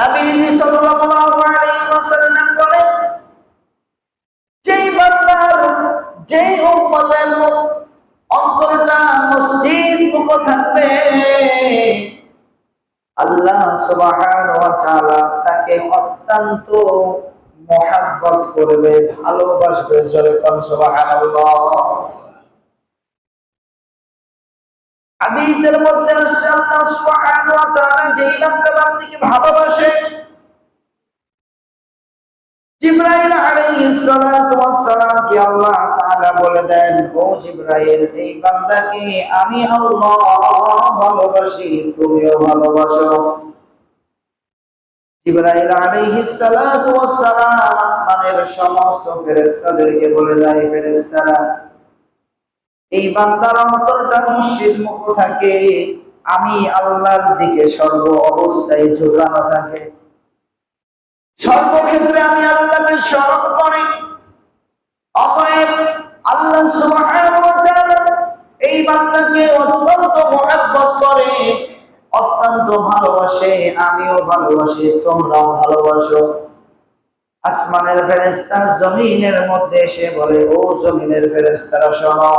নবীজি সাল্লাল্লাহু আলাইহি ওয়াসাল্লাম বলেন, যেই বান্দার, যেই উম্মতের অন্তরটা মসজিদ থাকবে। আল্লাহ সুবহানাহু ওয়া তাআলা তাকে অত্যন্ত মহাব্বত করবে, ভালোবাসবে, জোরে কোন সুবহানাল্লাহ। হাদিসের মধ্যে আসছে, আল্লাহ সুবহানাহু ওয়া তাআলা যেই বান্দা বান্দিকে ভালোবাসে, জিব্রাইল আলাইহিস সালাতু ওয়াস সালাম কে আল্লাহ তাআলা বলে দেন, ও জিব্রাইল, এই বান্দাকে আমি আল্লাহ ভালোবাসি, তুমিও ভালোবাসো। জিব্রাইল আলাইহিস সালাতু ওয়াস সালাম আসমানের সমস্ত ফেরেশতাদেরকে বলে দেয় ফেরেশতারা এই বান্দার অন্তরটা মসজিদ মুখ থাকে, আমি আল্লাহর দিকে সর্ব অবস্থায় ঝুঁকানো থাকে। সর্বক্ষেত্রে আমি আল্লাহকে স্মরণ করি। অতএব আল্লাহ এই বান্দাকে অত্যন্ত মহব্বত করে, অত্যন্ত ভালোবাসে, আমিও ভালোবাসি, তোমরাও ভালোবাসো। আসমানের ফেরেশতা জমিনের মধ্যে এসে বলে, ও জমিনের ফেরেশতারা, শোনো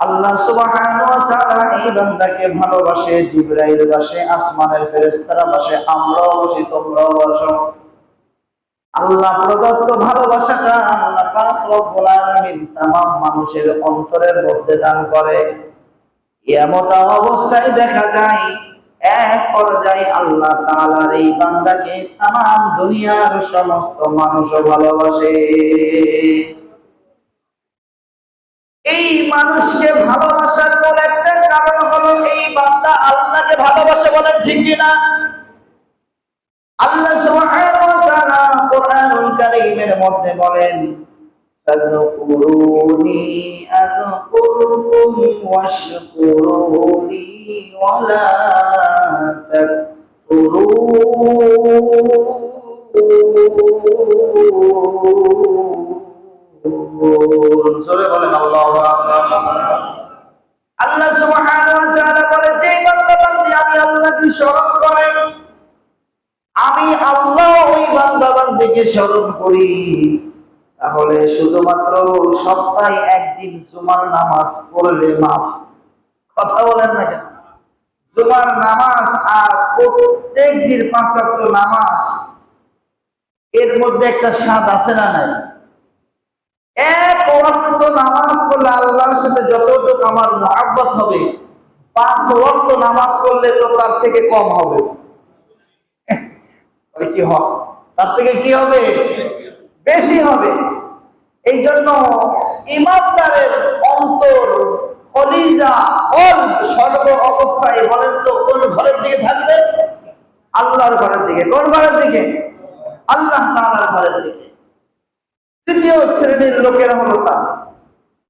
আল্লাহ সুবহানাহু ওয়া তাআলা এই বান্দাকে ভালোবাসে জিবরাইল বাসে আসমানের ফেরেশতারা বাসে আমরাও বাসি তোমরাও বাসো আল্লাহ প্রদত্ত ভালোবাসাটা আল্লাহ পাক রব্বুল আলামিন तमाम মানুষের অন্তরের মধ্যে দান করে এমত অবস্থায় দেখা যায় এক পর্যায়ে আল্লাহ তাআলার এই বান্দাকে तमाम দুনিয়ার সমস্ত মানুষও ভালোবাসে এই মানুষকে ভালোবাসার মূল একটা কারণ হলো এই বান্দা আল্লাহকে ভালোবাসে বলেন ঠিক কিনা আল্লাহ সুবহানাহু মধ্যে বলেন আযকুরকুম ওয়াশকুরুনি ওয়ালা তাকফুরুন আল্লাহু সুবহানাহু ওয়া তাআলা বলে, যে বান্দা বান্দি আমি আল্লাহকে স্মরণ করে, আমি আল্লাহ ওই বান্দা বান্দিকে স্মরণ করি। তাহলে শুধুমাত্র সপ্তাহে একদিন জুমার নামাজ পড়লে মাফ। কথা বলেন না কেন? জুমার নামাজ আর প্রত্যেক দিন পাঁচ নামাজ, এর মধ্যে একটা স্বাদ আছে না নাই? এক ওয়াক্ত নামাজ পড়লে আল্লাহর সাথে যতটুকু আমার মহাব্বত হবে, পাঁচ ওয়াক্ত নামাজ পড়লে তো তার থেকে কম হবে। কি হবে তার থেকে কি হবে? বেশি হবে। এই জন্য ইমানদারের অন্তর কলিজা অল সর্ব অবস্থায় বলেন তো, কোন ঘরের দিকে থাকবে? আল্লাহর ঘরের দিকে। কোন ঘরের দিকে? আল্লাহ তাআলার ঘরের দিকে। তৃতীয় শ্রেণির লোকেরা হলো তা